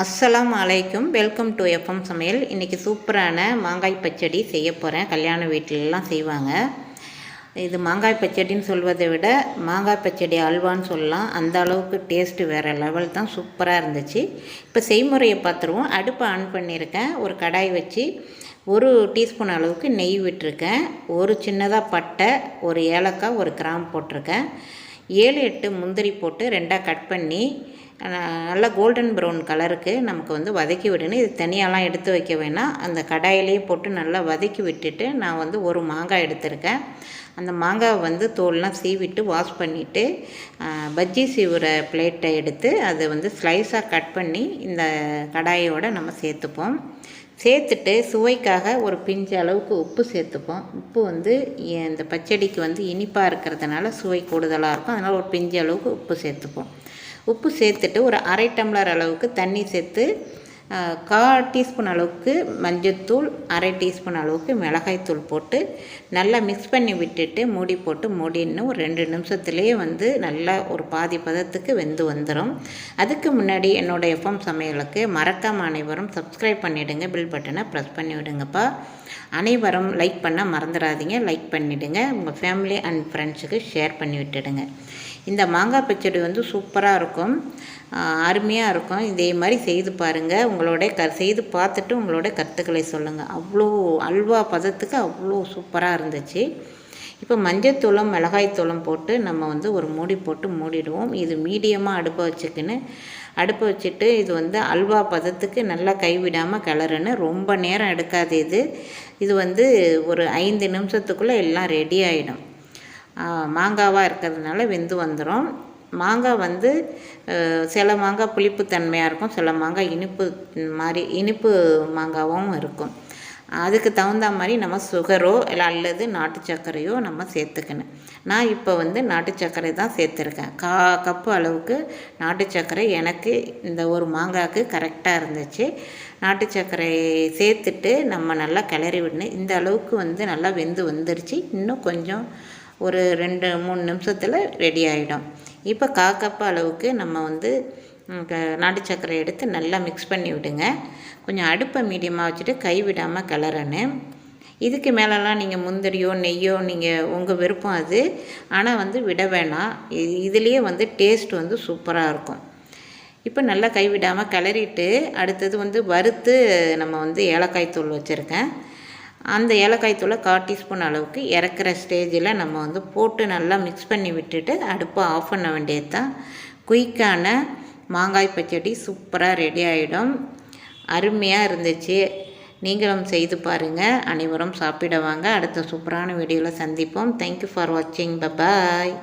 அஸ்ஸலாம் அலைக்கும். Welcome to FM சமையல். இன்றைக்கி சூப்பரான மாங்காய் பச்சடி செய்ய போகிறேன் கல்யாண வீட்டிலலாம் செய்வாங்க. இது மாங்காய் பச்சடின்னு சொல்வதை விட மாங்காய் பச்சடி அல்வான்னு சொல்லலாம். அந்த அளவுக்கு டேஸ்ட்டு வேறு லெவல் தான் சூப்பராக இருந்துச்சு. இப்போ செய்முறையை பார்த்துருவோம். அடுப்பை ஆன் பண்ணியிருக்கேன். ஒரு கடாய் வச்சு ஒரு டீஸ்பூன் அளவுக்கு நெய் விட்டுருக்கேன். ஒரு சின்னதாக பட்டை ஒரு ஏலக்காய் ஒரு கிராம் போட்டிருக்கேன். ஏழு எட்டு முந்திரி போட்டு ரெண்டாக கட் பண்ணி நல்லா கோல்டன் ப்ரௌன் கலருக்கு நமக்கு வந்து வதக்கி விடணும். இது தனியாலாம் எடுத்து வைக்க வேணாம். அந்த கடாயிலேயே போட்டு நல்லா வதக்கி விட்டுட்டு நான் வந்து ஒரு மாங்காய் எடுத்திருக்கேன். அந்த மாங்காவை வந்து தோல்லாம் சீவிட்டு வாஷ் பண்ணிவிட்டு பஜ்ஜி சீவுற பிளேட்டை எடுத்து அதை வந்து ஸ்லைஸாக கட் பண்ணி இந்த கடாயோடு நம்ம சேர்த்துப்போம். சேர்த்துட்டு சுவைக்காக ஒரு பிஞ்சு அளவுக்கு உப்பு சேர்த்துப்போம். உப்பு வந்து இந்த பச்சடிக்கு வந்து இனிப்பாக இருக்கிறதுனால சுவை கூடுதலாக இருக்கும். அதனால் ஒரு பிஞ்சு அளவுக்கு உப்பு சேர்த்துப்போம். உப்பு சேர்த்துட்டு ஒரு அரை டம்ளர் அளவுக்கு தண்ணி சேர்த்து கா டீஸ்பூன் அளவுக்கு மஞ்சத்தூள் அரை டீஸ்பூன் அளவுக்கு மிளகாய்த்தூள் போட்டு நல்லா மிக்ஸ் பண்ணி விட்டுட்டு மூடி போட்டு மூடின்னு ஒரு ரெண்டு நிமிஷத்துலேயே வந்து நல்லா ஒரு பாதி பதத்துக்கு வெந்து வந்துடும் அதுக்கு முன்னாடி என்னோடய எஃப்எம் சமையலுக்கு மறக்காம அனைவரும் சப்ஸ்கிரைப் பண்ணிவிடுங்க பில் பட்டனை ப்ரெஸ் பண்ணி விடுங்கப்பா. அனைவரும் லைக் பண்ண மறந்துடாதீங்க. லைக் பண்ணிவிடுங்க உங்கள் ஃபேமிலி அண்ட் ஃப்ரெண்ட்ஸுக்கு ஷேர் பண்ணி விட்டுடுங்க. இந்த மாங்காய் பச்சடி வந்து சூப்பராக இருக்கும். அருமையாக இருக்கும். இதே மாதிரி செய்து பாருங்கள் உங்களோட க செய்து பார்த்துட்டு உங்களோட கருத்துக்களை சொல்லுங்கள் அவ்வளோ அல்வா பதத்துக்கு அவ்வளோ சூப்பராக இருந்துச்சு. இப்போ மஞ்சத்தூளம் மிளகாய்த்தூளம் போட்டு நம்ம வந்து ஒரு மூடி போட்டு மூடிடுவோம். இது மீடியமாக அடுப்பை வச்சுக்கின்னு அடுப்பை வச்சுட்டு இது வந்து அல்வா பதத்துக்கு நல்லா கைவிடாமல் கிளறுன்னு ரொம்ப நேரம் எடுக்காது இது. இது வந்து ஒரு ஐந்து நிமிஷத்துக்குள்ளே எல்லாம் ரெடி ஆகிடும் மாங்காவாக இருக்கிறதுனால வெந்து வந்துடும் மாங்காய் வந்து சில மாங்காய் புளிப்பு தன்மையாக இருக்கும் சில மாங்காய் இனிப்பு மாதிரி இனிப்பு மாங்காவும் இருக்கும். அதுக்கு தகுந்த மாதிரி நம்ம சுகரோ இல்லை அல்லது நாட்டு சர்க்கரையோ நம்ம சேர்த்துக்கணும் நான் இப்போ வந்து நாட்டு சர்க்கரை தான் சேர்த்துருக்கேன் கா கப்பு அளவுக்கு நாட்டு சர்க்கரை எனக்கு இந்த ஒரு மாங்காய்க்கு கரெக்டாக இருந்துச்சு. நாட்டு சர்க்கரை சேர்த்துட்டு நம்ம நல்லா கிளறி விடணும். இந்த அளவுக்கு வந்து நல்லா வெந்து வந்துருச்சு. இன்னும் கொஞ்சம் ஒரு ரெண்டு மூணு நிமிஷத்தில் ரெடி ஆகிடும் இப்போ காக்கப்பு அளவுக்கு நம்ம வந்து நாட்டு சர்க்கரை எடுத்து நல்லா மிக்ஸ் பண்ணி விடுங்க. கொஞ்சம் அடுப்பை மீடியமாக வச்சுட்டு கை விடாமல் கிளறணும் இதுக்கு மேலெலாம் நீங்கள் முந்திரியோ நெய்யோ நீங்கள் உங்கள் விருப்பம் அது. ஆனால் வந்து விட வேணாம். இதுலேயே வந்து டேஸ்ட் வந்து சூப்பராக இருக்கும். இப்போ நல்லா கைவிடாமல் கிளறிட்டு அடுத்தது வந்து வறுத்து நம்ம வந்து ஏலக்காய் தூள் வச்சுருக்கேன். அந்த ஏலக்காய் தூளை கால் டீஸ்பூன் அளவுக்கு இறக்குற ஸ்டேஜில் நம்ம வந்து போட்டு நல்லா மிக்ஸ் பண்ணி விட்டுட்டு அடுப்பை ஆஃப் பண்ண வேண்டியது தான் குயிக்கான மாங்காய் பச்சடி சூப்பராக ரெடி ஆகிடும் அருமையாக இருந்துச்சு. நீங்களும் செய்து பாருங்கள் அனைவரும் சாப்பிடுவாங்க அடுத்த சூப்பரான வீடியோவில் சந்திப்போம். தேங்க்யூ ஃபார் வாட்சிங் பபாய்